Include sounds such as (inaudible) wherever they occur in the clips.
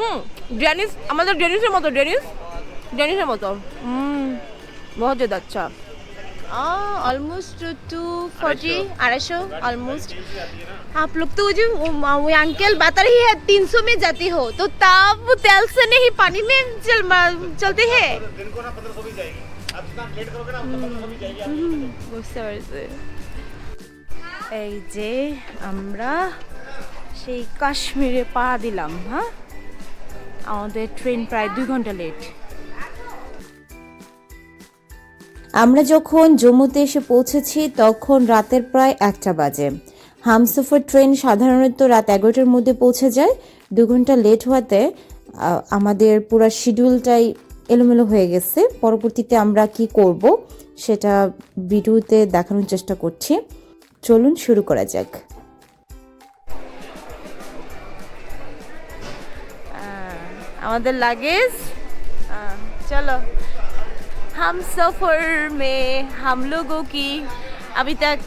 হুম Dennis আমাদের ডেনিসের মতো Dennis ডেনিসের মতো হুম বহুত জ্যাদা আচ্ছা ऑलमोस्ट टू फोर्टी अढ़ाई सौ ऑलमोस्ट आप लोग तो वो जो वो वो अंकल बता रही है तीन सौ में जाती हो तो तब तेल से नहीं पानी में चल चलती है दिन को ना पंद्रह सौ भी जाएगी आप जितना लेट करोगे ना उतना पंद्रह सौ भी जाएगी বুঝতে পারছি এই যে আমরা সেই কাশ্মীরে পা দিলাম হ্যাঁ আমাদের ট্রেন প্রায় দুই ঘণ্টা লেট আমরা যখন জম্মুতে এসে পৌঁছেছি, তখন রাতের প্রায় একটা বাজে। হামসফর ট্রেন সাধারণত রাত এগারোটার মধ্যে পৌঁছে যায়। দু ঘণ্টা লেট হওয়াতে আমাদের পুরো শিডিউলটাই এলোমেলো হয়ে গেছে। পরবর্তীতে আমরা কি করব, সেটা ভিডিওতে দেখানোর চেষ্টা করছি। চলুন শুরু করা যাক। আমাদের লাগেজ। চলো। হাম সফর মে, হাম লোগো কি? আমি তাক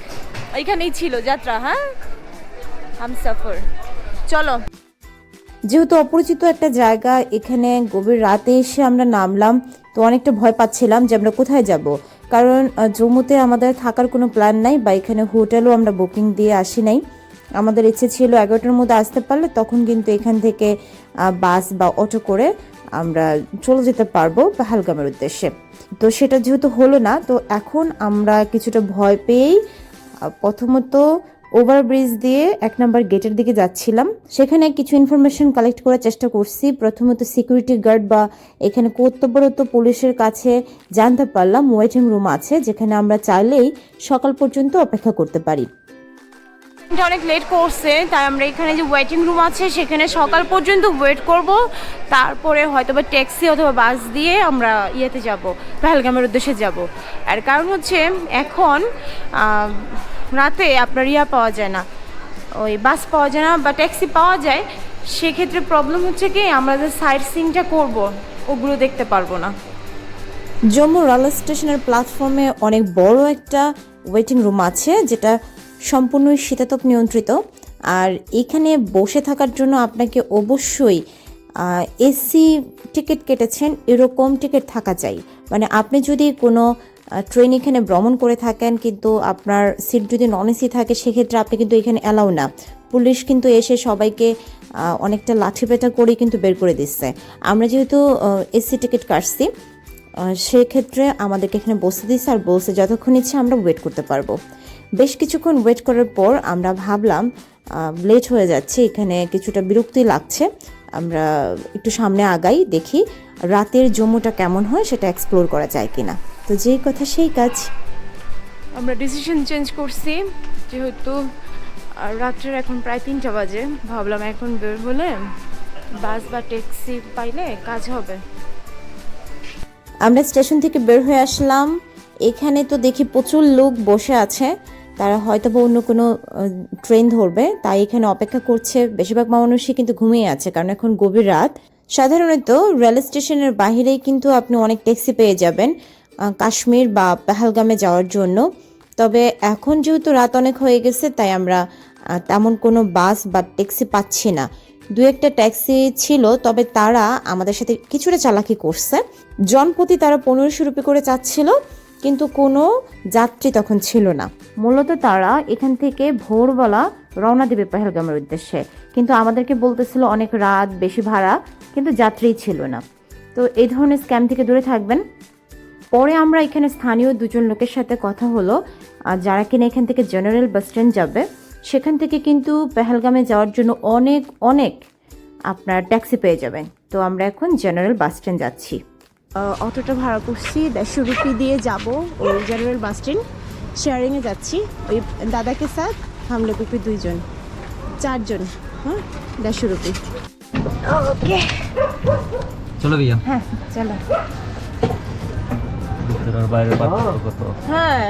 ওইখানেই ছিল যাত্রা হ্যাঁ? হাম সফর। চলো। যেহেতু অপরিচিত একটা জায়গা, এখানে গভীর রাতে এসে আমরা নামলাম, তো অনেকটা ভয় পাচ্ছিলাম যে আমরা কোথায় যাব। কারণ জম্মুতে আমাদের থাকার কোনো প্ল্যান নাই বা এখানে হোটেলও আমরা বুকিং দিয়ে আসি নাই। আমাদের ইচ্ছে ছিল এগারোটার মধ্যে আসতে পারলে তখন কিন্তু এখান থেকে বাস বা অটো করে আমরা চলে যেতে পারব পাহালগামের উদ্দেশ্যে। তো সেটা যেহেতু হলো না, তো এখন আমরা কিছুটা ভয় পেয়েই প্রথমত ওভারব্রিজ দিয়ে এক নম্বর গেটের দিকে যাচ্ছিলাম। সেখানে কিছু ইনফরমেশন কালেক্ট করার চেষ্টা করছি। প্রথমত সিকিউরিটি গার্ড বা এখানে কর্তব্যরত পুলিশের কাছে জানতে পারলাম ওয়েটিং রুম আছে, যেখানে আমরা চাইলেই সকাল পর্যন্ত অপেক্ষা করতে পারি। এটা অনেক লেট করছে, তাই আমরা এখানে যে ওয়েটিং রুম আছে, সেখানে সকাল পর্যন্ত ওয়েট করব। তারপরে হয়তো বা ট্যাক্সি অথবা বাস দিয়ে আমরা ইয়েতে যাব, পেহেলগামের উদ্দেশ্যে যাব। আর কারণ হচ্ছে, এখন রাতে আপনার ইয়া পাওয়া যায় না, ওই বাস পাওয়া যায় না বা ট্যাক্সি পাওয়া যায়, সেক্ষেত্রে প্রবলেম হচ্ছে কি, আমরা যে সাইট সিনটা করব, ওগুলো দেখতে পারব না। জম্মু রেল স্টেশনের প্ল্যাটফর্মে অনেক বড় একটা ওয়েটিং রুম আছে, যেটা সম্পূর্ণই শীতাতপ নিয়ন্ত্রিত। আর এখানে বসে থাকার জন্য আপনাকে অবশ্যই এসি টিকিট কেটেছেন, এরকম টিকিট থাকা চাই। মানে আপনি যদি কোনো ট্রেন এখানে ভ্রমণ করে থাকেন কিন্তু আপনার সিট যদি নন এসি থাকে, সেক্ষেত্রে আপনি কিন্তু এখানে অ্যালাউ না। পুলিশ কিন্তু এসে সবাইকে অনেকটা লাঠিপেটা করে কিন্তু বের করে দিচ্ছে। আমরা যেহেতু এসি টিকিট কাটছি সেক্ষেত্রে আমাদেরকে এখানে বসে দিচ্ছে, আর বলছে যতক্ষণ ইচ্ছে আমরা ওয়েট করতে পারব। বেশ কিছুক্ষণ ওয়েট করার পর আমরা ভাবলাম লেট হয়ে যাচ্ছে এখানে কিছুটা বিরক্তি লাগছে। আমরা একটু সামনে আগাই দেখি রাতের জম্মুটা কেমন হয় সেটা এক্সপ্লোর করা যায় কিনা। তো যেই কথা সেই কাজ। আমরা ডিসিশন চেঞ্জ করছি যেহেতু রাত্রের এখন প্রায় তিনটা বাজে। ভাবলাম এখন বের হলে বাস বা ট্যাক্সি পাইলে কাজ হবে। আমরা স্টেশন থেকে বের হয়ে আসলাম। এখানে তো দেখি প্রচুর লোক বসে আছে। তারা হয়তো বা অন্য কোনো ট্রেন ধরবে, তাই এখানে অপেক্ষা করছে বেশিরভাগ মানুষই কিন্তু ঘুমিয়ে আছে, কারণ এখন গভীর রাত। সাধারণত রেল স্টেশনের বাহিরেই কিন্তু আপনি অনেক ট্যাক্সি পেয়ে যাবেন কাশ্মীর বা পেহালগামে যাওয়ার জন্য। তবে এখন যেহেতু রাত অনেক হয়ে গেছে, তাই আমরা তেমন কোনো বাস বা ট্যাক্সি পাচ্ছি না। দু একটা ট্যাক্সি ছিল, তবে তারা আমাদের সাথে কিছুটা চালাকি করছে। জনপ্রতি তারা পনেরোশো রুপি করে চাচ্ছিল। কিন্তু কোনো যাত্রী তখন ছিল না। মূলত তারা এখান থেকে ভোরবেলা রওনা দেবে পেহেলগামের উদ্দেশ্যে। কিন্তু আমাদেরকে বলতেছিল অনেক রাত, বেশি ভাড়া, কিন্তু যাত্রীই ছিল না। তো এই ধরনের স্ক্যাম থেকে দূরে থাকবেন। পরে আমরা এখানে স্থানীয় দুজন লোকের সাথে কথা হলো। যারা কিনা এখান থেকে জেনারেল বাস স্ট্যান্ড যাবে, সেখান থেকে কিন্তু পেহেলগামে যাওয়ার জন্য অনেক অনেক আপনার ট্যাক্সি পেয়ে যাবেন। তো আমরা এখন জেনারেল বাস স্ট্যান্ড যাচ্ছি। অটোটা ভাড়া করছি। দেড়শো রুপি দিয়ে যাব। ওই জেনারেল বাস স্ট্যান্ড শেয়ারিংয়ে যাচ্ছি। ওই দাদাকে সাথ হামলে কুপি দুইজন। চারজন। হ্যাঁ? দেড়শো রুপি ওকে চলো হ্যাঁ চলো। ডাবল হ্যাঁ।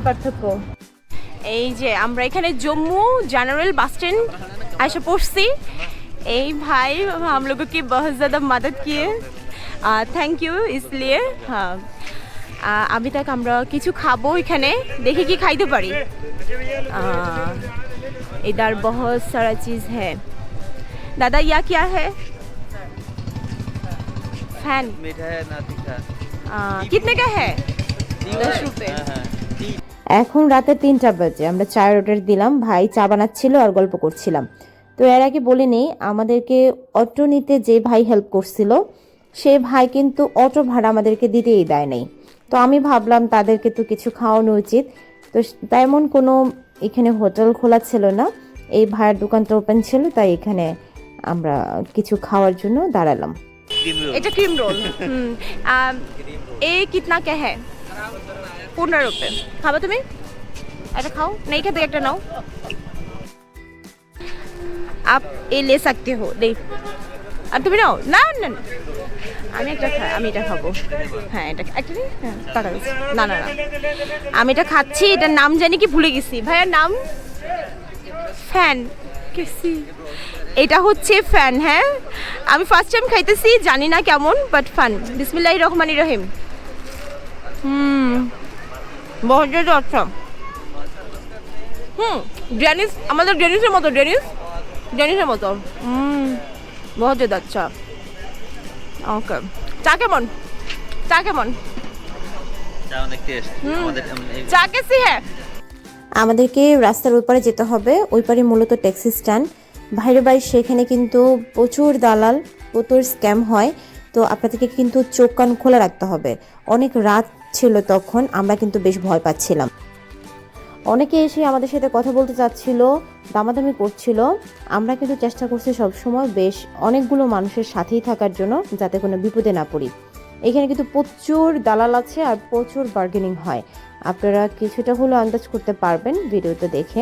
(laughs) পার্থক্য এই যে আমরা এখানে জম্মু জেনারেল বাস স্ট্যান্ড এসে পড়ছি। এই ভাই হাম কি বহুত ज़्यादा मदद किए থ্যাংক ইউ इसलिए हाँ আহ, আমি তাক আমরা কিছু খাবো এখানে দেখি কি খাইতে পারি আহ, इधर बहुत सारा चीज़ है दादा यह क्या है फैन मीठा है ना तीखा आ, कितने का है दस रुपए हाँ हाँ ठीक এখন রাতে তিনটা বাজে আমরা চায়ের অর্ডার দিলাম ভাই চা বানাচ্ছিল আর গল্প করছিলাম তো এর আগে বলে নেই আমাদেরকে অটো নিতে যে ভাই হেল্প করছিল সে ভাই কিন্তু অটো ভাড়া আমাদেরকে দিতেই দেয় নাই। তো আমি ভাবলাম তাদেরকে তো কিছু খাওয়ানো উচিত। তো তেমন কোনো এখানে হোটেল খোলা ছিল না। এই ভাইয়ের দোকানটা ওপেন ছিল তাই এখানে আমরা কিছু খাওয়ার জন্য দাঁড়ালাম। এটা ক্রিম রোল এই কিতনা কে হ্যাঁ পনেরো রুপে। খাব তুমি? এটা খাও। নেই এখান একটা নাও। আপ এ লে সকতে হো দেখ। আর তুমি নাও না না না। আমি একটা আমি এটা খাব। হ্যাঁ এটা একটা নিই? হ্যাঁ না না না। আমি এটা খাচ্ছি, এটার নাম জানি কি ভুলে গেছি। ভাইয়ার নাম? ফ্যান। কেসি এটা হচ্ছে ফ্যান হ্যাঁ? আমি ফার্স্ট টাইম খাইতেছি, জানি না কেমন বাট ফান বিসমিল্লাহ রহমান রহিম। হুম। বহুত আচ্ছা হুম ড্রেনিস আমাদের ড্রেনিসের মতো ড্রেনিস ডেনিসের মতো। হুম। বহুত জ্যাদা আচ্ছা ওকে চা কেমন? চা কেমন? চা কেসি হ্যাঁ আমাদেরকে রাস্তার ওই পারে যেতে হবে। ওই পারে মূলত ট্যাক্সি স্ট্যান্ড। বাইরে বাইরে সেখানে কিন্তু প্রচুর দালাল প্রচুর স্ক্যাম হয়। তো আপনাদেরকে কিন্তু চোখ কান খোলা রাখতে হবে। অনেক রাত ছিল তখন আমরা কিন্তু বেশ ভয় পাচ্ছিলাম। অনেকে এসে আমাদের সাথে কথা বলতে চাচ্ছিল দামাদামি করছিল। আমরা কিন্তু চেষ্টা করছি সবসময় বেশ অনেকগুলো মানুষের সাথেই থাকার জন্য যাতে কোনো বিপদে না পড়ি। এখানে কিন্তু প্রচুর দালাল আছে আর প্রচুর বার্গেনিং হয়। আপনারা কিছুটা হলেও আন্দাজ করতে পারবেন ভিডিওতে দেখে।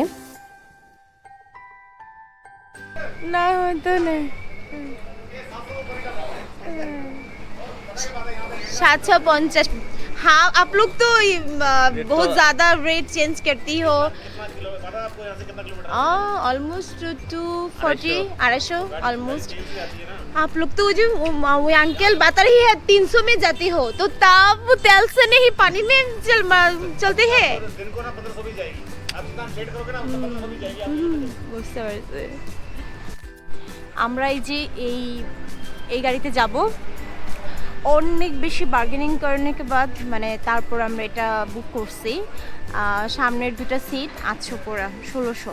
না হয়তো নেই। সাতশো পঞ্চাশ हाँ आप लोग तो ये, आ, बहुत ज़्यादा रेट चेंज करती हो ऑलमोस्ट टू फोर्टी अढ़ाई सौ ऑलमोस्ट आप लोग तो जो वो वो अंकल बता रही है तीन सौ में जाती हो तो तब वो तेल से नहीं पानी में चल चलते हैं दिन को ना पंद्रह सौ भी जाएगी आप जितना लेट करोगे ना उतना पंद्रह सौ भी जाएगी বুঝতে পারছি আমরা এই যে এই এই গাড়িতে যাব অনেক বেশি বার্গেনিং করানোর বাদ মানে তারপর আমরা এটা বুক করছি আহ, সামনের দুটো সিট আটশো পোড়া ষোলোশো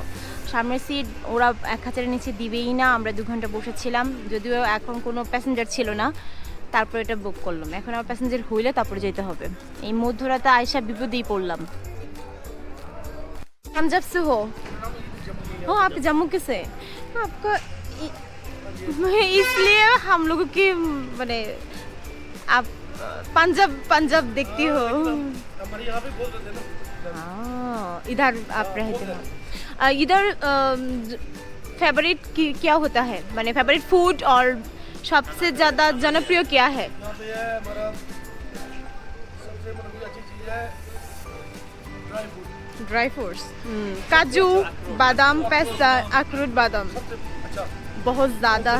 সামনের সিট ওরা এক হাজারের নিচে দিবেই না আমরা দু ঘন্টা বসেছিলাম যদিও এখন কোনো প্যাসেঞ্জার ছিল না তারপর এটা বুক করলাম এখন আমার প্যাসেঞ্জার হইলে তারপরে যেতে হবে এই মধ্যরাতে আয়সা বিপদেই পড়লাম हम जब से हो ओ आप जम्मू के से आपका इ- इसलिए हम लोगों की मैंने आप पंजाब पंजाब देखती हो हमारे यहाँ भी बोल रहे थे ना हाँ, इधर आप रहते हो अ, इधर फेवरेट क्या होता है मैंने फेवरेट फूड और सबसे ज़्यादा जनप्रिय क्या है यहाँ पे है हमारा सबसे मतलब अच्छी चीज़ है ड्राई फ्रूट ड्राई फ्रूट्स काजू बादाम पेस्ता अखरोट बादाम अच्छा बहुत ज़्यादा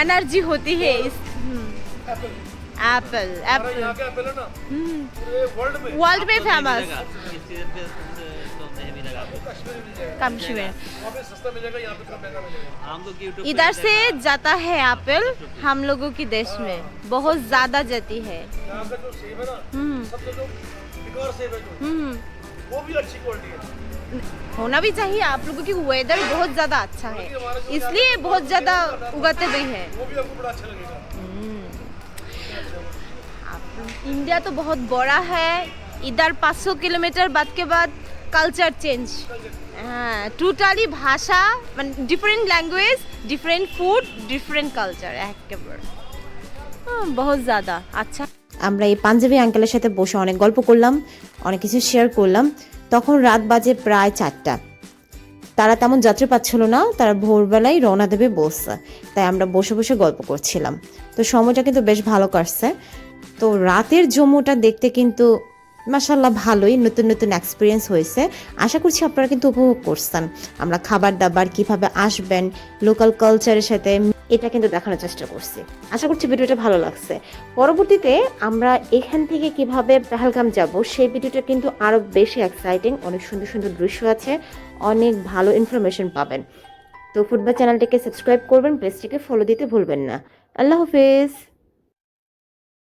एनर्जी होती है इस एप्पल एप्पल वर्ल्ड में। फ़ेमस इधर से जाता है एप्पल हम लोगों की देश में। बहुत ज़्यादा जाती हम्म। हम्म। है। होना भी चाहिए आप लोगों की वेदर बहुत ज़्यादा अच्छा है। इसलिए बहुत ज़्यादा उगाते भी है। इंडिया तो बहुत बड़ा है इधर 500 किलोमीटर बाद के बाद कल्चर चेंज हाँ टोटाली भाषा মানে different language different food different culture একেবারে हाँ, बहुत ज़्यादा अच्छा আমরা এই পাঞ্জাবি আঙ্কেলের সাথে বসে অনেক গল্প করলাম অনেক কিছু শেয়ার করলাম তখন রাত বাজে প্রায় চারটা তারা তেমন যাত্রী পাচ্ছিল না তারা ভোরবেলায় রওনা দেবে বসছে তাই আমরা বসে বসে গল্প করছিলাম তো সময়টা কিন্তু বেশ ভালো কাটছে তো রাতের জম্মুটা দেখতে কিন্তু মাসাল্লাহ ভালোই, নতুন নতুন এক্সপিরিয়েন্স হয়েছে। আশা করছি আপনারা কিন্তু উপভোগ করছেন। আমরা খাবার দাবার কীভাবে আসবেন লোকাল কালচারের সাথে, এটা কিন্তু দেখানোর চেষ্টা করছি। আশা করছি ভিডিওটা ভালো লাগছে। পরবর্তীতে আমরা এখান থেকে কীভাবে পেহেলগাম যাব, সেই ভিডিওটা কিন্তু আরও বেশি এক্সাইটিং অনেক সুন্দর সুন্দর দৃশ্য আছে, অনেক ভালো ইনফরমেশন পাবেন। তো ফুটবল চ্যানেলটিকে সাবস্ক্রাইব করবেন পেজটিকে ফলো দিতে ভুলবেন না। আল্লাহ হাফেজ।